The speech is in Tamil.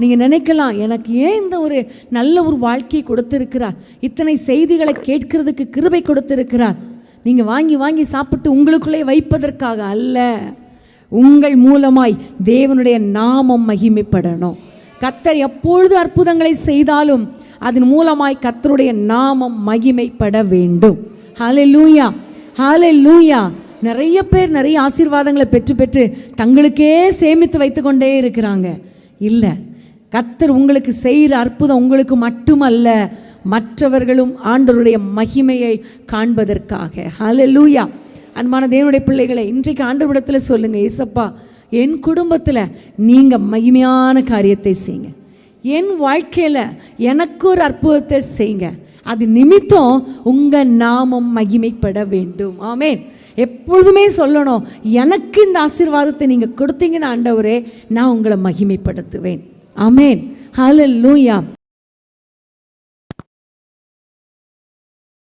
நீங்கள் நினைக்கலாம் எனக்கு ஏன் இந்த ஒரு நல்ல ஒரு வாழ்க்கையை கொடுத்திருக்கிறார்? இத்தனை செய்திகளை கேட்கிறதுக்கு கிருபை கொடுத்திருக்கிறார். நீங்கள் வாங்கி வாங்கி சாப்பிட்டு உங்களுக்குள்ளே வைப்பதற்காக அல்ல. உங்கள் மூலமாய் தேவனுடைய நாமம் மகிமைப்படணும். கத்தர் எப்பொழுது அற்புதங்களை செய்தாலும் அதன் மூலமாய் கத்தருடைய நாமம் மகிமைப்பட வேண்டும். ஹாலே லூயா ஹாலே லூயா நிறைய பேர் நிறைய ஆசீர்வாதங்களை பெற்று பெற்று தங்களுக்கே சேமித்து வைத்து கொண்டே இருக்கிறாங்க. இல்லை கத்தர் உங்களுக்கு செய்கிற அற்புதம் உங்களுக்கு மட்டுமல்ல மற்றவர்களும் ஆண்டவருடைய மகிமையை காண்பதற்காக. ஹalleluya அன்பான தேவனுடைய பிள்ளைகளை இன்றைக்கு ஆண்டவரிடத்தில் சொல்லுங்கள் ஏசப்பா என் குடும்பத்தில் நீங்கள் மகிமையான காரியத்தை செய்யுங்க. என் வாழ்க்கையில் எனக்கு ஒரு அற்புதத்தை செய்யுங்க. அது நிமித்தம் உங்கள் நாமம் மகிமைப்பட வேண்டும். ஆமேன் எப்பொழுதுமே சொல்லணும் எனக்கு இந்த ஆசீர்வாதத்தை நீங்கள் கொடுத்தீங்கன்னு ஆண்டவரே நான் உங்களை மகிமைப்படுத்துவேன். அமேன் ஹாலல் லூயா